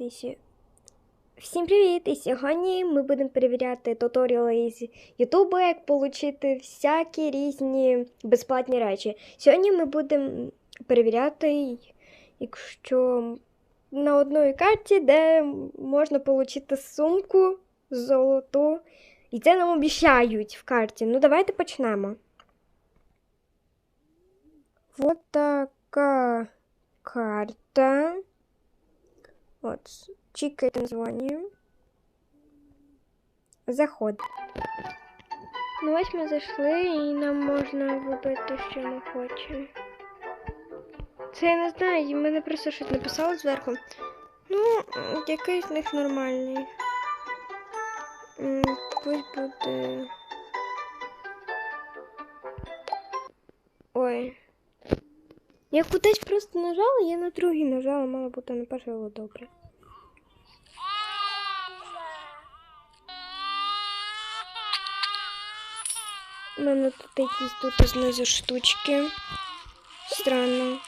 І сі- Всім привіт! І сьогодні ми будемо перевіряти туторіали з Ютубу, як отримати всякі різні безплатні речі. Сьогодні ми будемо перевіряти, якщо на одній карті, де можна отримати сумку золоту. І це нам обіцяють в карті. Ну, давайте почнемо. Вот така карта. От, чекайте названня. Заход. Ну ось ми зайшли і нам можна вибити, що ми хочемо. Це я не знаю, мене просто щось написало зверху. Ну, який з них нормальний. Пусть буде. Ой. Я кудись просто нажала, я на другий нажала, мало бути на перший, але добре. У мене тут якісь тут знизу штучки. Странно.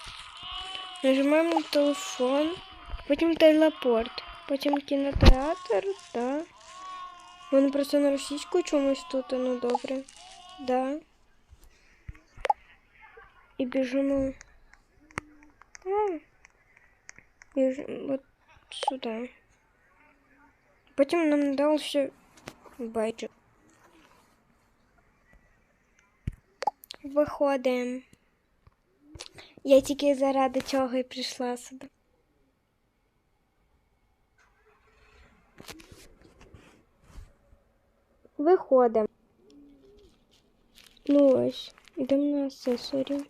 Нажимаємо на телефон, потім телепорт, потім кінотеатр, да. Вони просто на російську чомусь тут, ну добре. Да. І біжимо. А, біжимо от сюди. Потім нам надався байджик. Виходимо. Я тільки заради цього і прийшла сюди. Виходимо. Ну ось, йдемо на асесорі.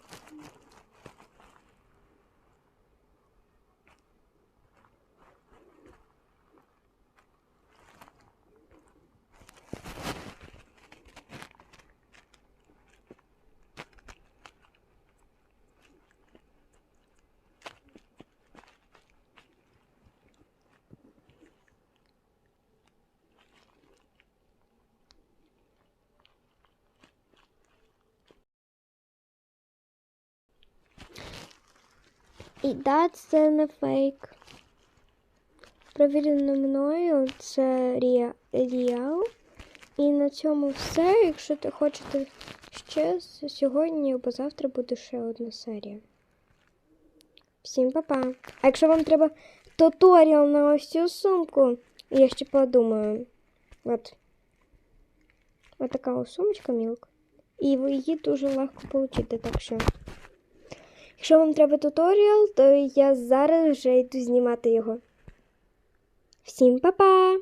І да, це не фейк. Провірено мною, це реал. І на цьому все. Якщо ти хочете ще сьогодні або завтра буде ще одна серія. Всім па-па. А якщо вам треба туторіал на ось цю сумку, я ще подумаю. От. Ось така сумочка мілка. І ви її дуже легко отримати, так що. Якщо вам треба туторіал, то я зараз вже йду знімати його. Всім па-па!